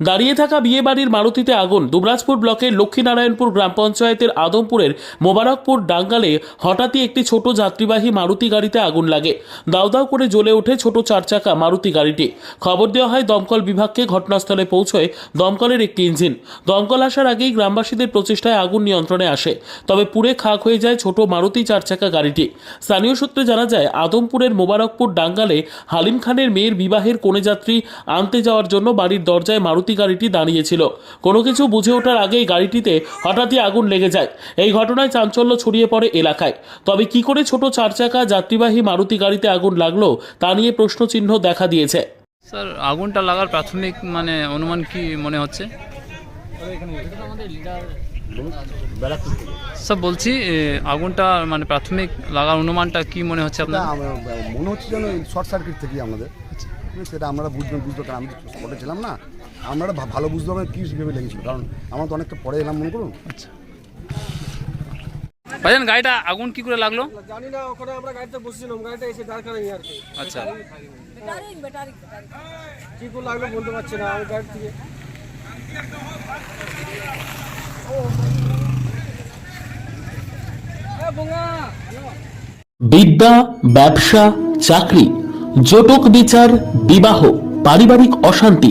দাঁড়িয়ে থাকা বিয়ে বাড়ির মারুতিতে আগুন। দুবরাজপুর ব্লকের লক্ষ্মীনারায়ণপুর গ্রাম পঞ্চায়েতের আদমপুরের মোবারকপুর ডাঙ্গালে হঠাৎই একটি ছোট যাত্রীবাহী মারুতি গাড়িতে আগুন লাগে। দাউ দাউ করে জ্বলে ওঠে ছোট চার চাকা মারুতি গাড়িটি। খবর দেওয়া হয়, দমকল বিভাগকে ঘটনাস্থলে পৌঁছয় দমকলের একটি ইঞ্জিন। দমকল আসার আগেই গ্রামবাসীদের প্রচেষ্টায় আগুন নিয়ন্ত্রণে আসে। তবে পুড়ে খাক হয়ে যায় ছোট মারুতি চার চাকা গাড়িটি। স্থানীয় সূত্রে জানা যায়, আদমপুরের মোবারকপুর ডাঙ্গালে হালিম খানের মেয়ের বিবাহের কোণে যাত্রী আনতে যাওয়ার জন্য বাড়ির দরজায় মারুতি গাড়িটি দাঁড়িয়েছিল। কোনো কিছু বুঝে ওঠার আগেই গাড়িটিতে হঠাৎই আগুন লেগে যায়। এই ঘটনায় চাঞ্চল্য ছড়িয়ে পড়ে এলাকায়। তবে কি করে ছোট চার চাকা যাত্রীবাহী মারুতি গাড়িতে আগুন লাগল তা নিয়ে প্রশ্নচিহ্ন দেখা দিয়েছে। স্যার আগুনটা লাগার প্রাথমিক মানে অনুমান কি মনে হচ্ছে? স্যার বলছি আগুনটা মানে প্রাথমিক লাগার অনুমানটা কি মনে হচ্ছে আপনার? মনে হচ্ছে যেন শর্ট সার্কিট থেকেই আমাদের। সেটা আমরা বুঝবেন বুঝতে আমি স্পটে ছিলাম না। আমরা ভালো বুঝতে পারবেন কী ভেবে লেগেছিল কারণ আমরা তো অনেকটা পরে এলাম মনে করুন। আচ্ছা। ভাইজান গাড়িটা আগুন কি করে লাগল? জানি না ওখানে আমরা গাড়িতে বসেছিলাম গাড়িটা এসে দাঁড় করাই আর কি আচ্ছা কি করে লাগল বলতে পারছি না আমি গাড়ি থেকে বিদ্যা ব্যবসা চাকরি জটক বিচার বিবাহ পারিবারিক অশান্তি